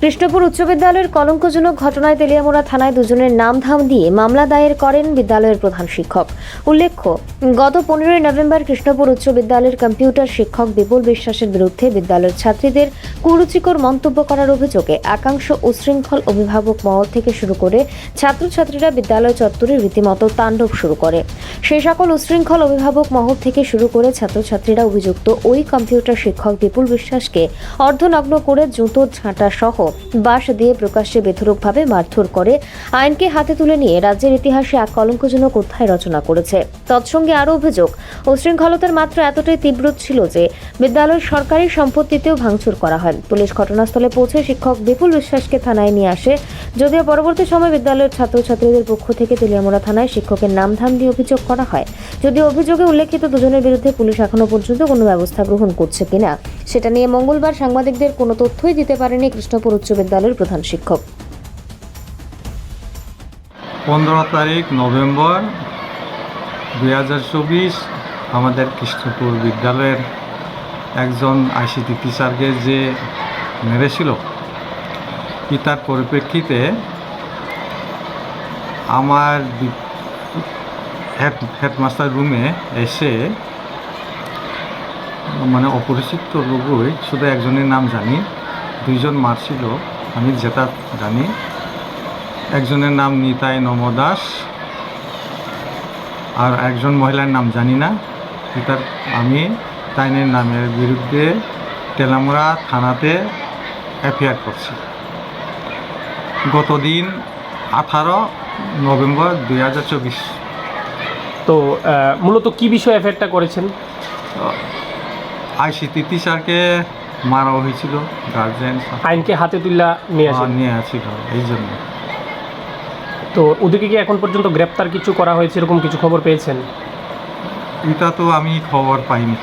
কৃষ্ণপুর উচ্চ বিদ্যালয়ের কলঙ্কজনক ঘটনায় তেলিয়ামোড়া থানায় দুজনের নাম ধাম দিয়ে মামলা দায়ের করেন বিদ্যালয়ের প্রধান শিক্ষক। উল্লেখ্য, গত পনেরোই নভেম্বর কৃষ্ণপুর উচ্চ বিদ্যালয়ের কম্পিউটার শিক্ষক বিপুল বিশ্বাসের বিরুদ্ধে বিদ্যালয়ের ছাত্রীদের কুরুচিকর মন্তব্য করার অভিযোগে একাংশ উশৃঙ্খল অভিভাবক মহল থেকে শুরু করে ছাত্রছাত্রীরা বিদ্যালয় চত্বরে রীতিমতো তাণ্ডব শুরু করে। সেই সকল উশৃঙ্খল অভিভাবক মহল থেকে শুরু করে ছাত্রছাত্রীরা অভিযুক্ত ওই কম্পিউটার শিক্ষক বিপুল বিশ্বাসকে অর্ধনগ্ন করে জুতো ঝাঁটা সহ বাঁশ দিয়ে প্রকাশ্যে বেধরকভাবে মারধর করে। আইনকে হাতে তুলে নিয়ে রাজ্যের ইতিহাসে এক কলঙ্কজনক অধ্যায় রচনা করেছে। তৎসঙ্গে আরও অভিযোগ, উশৃঙ্খলতার মাত্রা এতটাই তীব্র ছিল যে বিদ্যালয়ের সরকারি সম্পত্তিতেও ভাঙচুর করা হয়। পুলিশ ঘটনাস্থলে পৌঁছে শিক্ষক বিপুল বিশ্বাসকে থানায় নিয়ে আসে। যদিও পরবর্তী সময় বিদ্যালয়ের ছাত্রছাত্রীদের পক্ষ থেকে তেলিয়ামোড়া থানায় শিক্ষকের নাম ধাম দিয়ে অভিযোগ করা হয়। যদিও অভিযোগে উল্লেখিত দুজনের বিরুদ্ধে পুলিশ এখনও পর্যন্ত কোনো ব্যবস্থা গ্রহণ করছে কিনা, সেটা নিয়ে মঙ্গলবার সাংবাদিকদের কোনো তথ্যই দিতে পারেনি কৃষ্ণপুর উচ্চ বিদ্যালয়ের প্রধান শিক্ষক। পনেরো তারিখ, নভেম্বর, দুই হাজার চব্বিশ, আমাদের কৃষ্ণপুর বিদ্যালয়ের একজন আইসিটি টিচারকে যে মেরেছিল কি তার পরিপ্রেক্ষিতে আমার হেড হেডমাস্টার রুমে এসে মানে অপরিচিত লোকই শুধু একজনের নাম জানি, দুইজন মারছিল আমি যেটা জানি, একজনের নাম নিতাই নম দাস আর একজন মহিলার নাম জানি না। এটার আমি তাইনের নামের বিরুদ্ধে তেলামুড়া থানাতে এফআইআর করছি। গতদিন আঠারো নভেম্বর দুই হাজার চব্বিশ। তো মূলত কি বিষয়ে এফেয়ারটা করেছেন? আইসিটি টিচারকে মারা হয়েছিল গার্জেন আইনকে হাতে তুল্লা নিয়ে আসেন? নিয়ে আসছিল এই জন্য। তো ওদেরকে কি এখন পর্যন্ত গ্রেপ্তার কিছু করা হয়েছে এরকম কিছু খবর পেয়েছেন? এটা তো আমি খবর পাইনি।